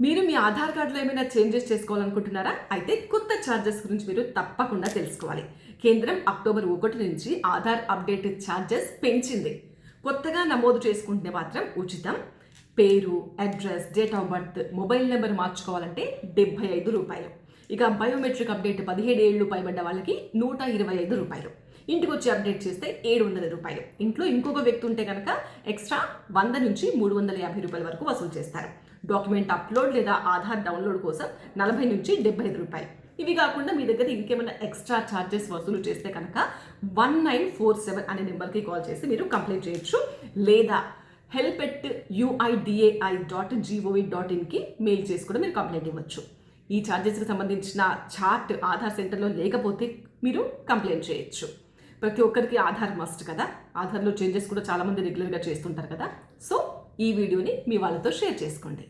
మీరు మీ ఆధార్ కార్డులో ఏమైనా చేంజెస్ చేసుకోవాలనుకుంటున్నారా? అయితే కొత్త ఛార్జెస్ గురించి మీరు తప్పకుండా తెలుసుకోవాలి. కేంద్రం అక్టోబర్ ఒకటి నుంచి ఆధార్ అప్డేట్ ఛార్జెస్ పెంచింది. కొత్తగా నమోదు చేసుకుంటే మాత్రం ఉచితం. పేరు address date of birth mobile number మార్చుకోవాలంటే డెబ్బై ఐదు రూపాయలు. ఇక బయోమెట్రిక్ అప్డేట్ పదిహేడు ఏళ్ళు పైబడ్డ వాళ్ళకి నూట ఇరవై ఐదు రూపాయలు. ఇంటికి వచ్చి అప్డేట్ చేస్తే ఏడు వందల రూపాయలు. ఇంట్లో ఇంకొక వ్యక్తి ఉంటే కనుక ఎక్స్ట్రా వంద నుంచి మూడు వందల యాభై రూపాయల వరకు వసూలు చేస్తారు. డాక్యుమెంట్ అప్లోడ్ లేదా ఆధార్ డౌన్లోడ్ కోసం నలభై నుంచి డెబ్బై ఐదు రూపాయలు. ఇవి కాకుండా మీ దగ్గర ఇంకేమైనా ఎక్స్ట్రా ఛార్జెస్ వసూలు చేస్తే కనుక వన్ నైన్ ఫోర్ సెవెన్ అనే నెంబర్కి కాల్ చేసి మీరు కంప్లైంట్ చేయొచ్చు. లేదా help at UIDAI dot G O V dot ఇన్కి mail చేసి కూడా మీరు కంప్లైంట్ ఇవ్వచ్చు. ఈ ఛార్జెస్కి సంబంధించిన చార్ట్ ఆధార్ సెంటర్లో లేకపోతే మీరు కంప్లైంట్ చేయొచ్చు. ప్రతి ఒక్కరికి ఆధార్ మస్ట్ కదా? ఆధార్లో చేంజెస్ కూడా చాలామంది రెగ్యులర్గా చేస్తుంటారు కదా? సో ఈ వీడియోని మీ వాళ్ళతో షేర్ చేసుకోండి.